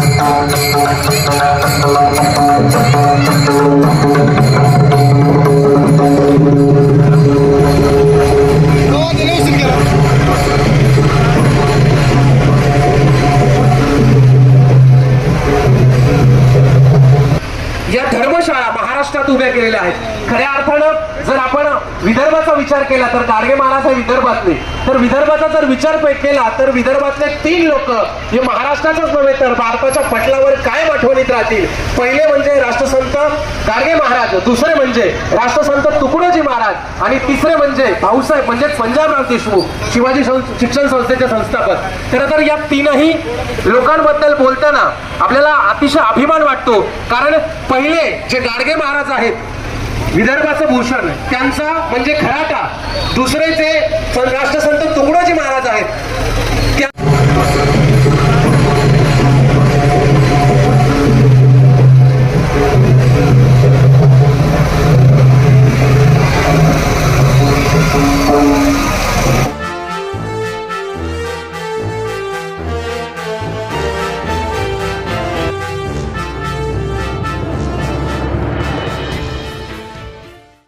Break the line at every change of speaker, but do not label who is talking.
Thank you. महाराष्ट्रात उभ्या केलेल्या आहेत. खऱ्या अर्थानं जर आपण विदर्भाचा विचार केला तर गाडगे महाराज हे विदर्भातले. तर विदर्भाचा जर विचार केला तर विदर्भातले तीन लोक हे महाराष्ट्राचाच नव्हे तर भारताच्या पटलावर काय आठवणीत राहतील? पहिले म्हणजे राष्ट्रसंत गाडगे महाराज दुसरे म्हणजे राष्ट्रसंत तुकडोजी महाराज आणि तिसरे म्हणजे भाऊसाहेब म्हणजेच पंजाबराव देशमुख शिवाजी सं- शिक्षण संस्थेचे संस्थापक. खरं तर या तीनही लोकांबद्दल बोलताना आपल्याला अतिशय अभिमान वाटतो. कारण पहिले जे गाडगे महाराज आहेत. विदर्भाचं भूषण त्यांचा म्हणजे खराटा. दुसरे जे